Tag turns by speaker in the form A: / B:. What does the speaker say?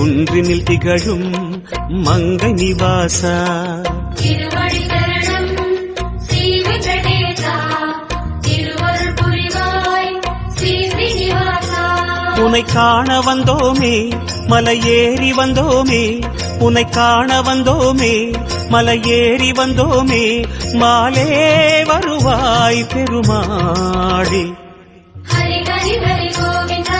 A: குன்றினில் திகழும் மங்கை நிவாசா. உன்னை காண வந்தோமே மலை ஏறி வந்தோமே உன்னை காண வந்தோமே மலை ஏறி வந்தோமே மாலே வருவாய் பெருமாடி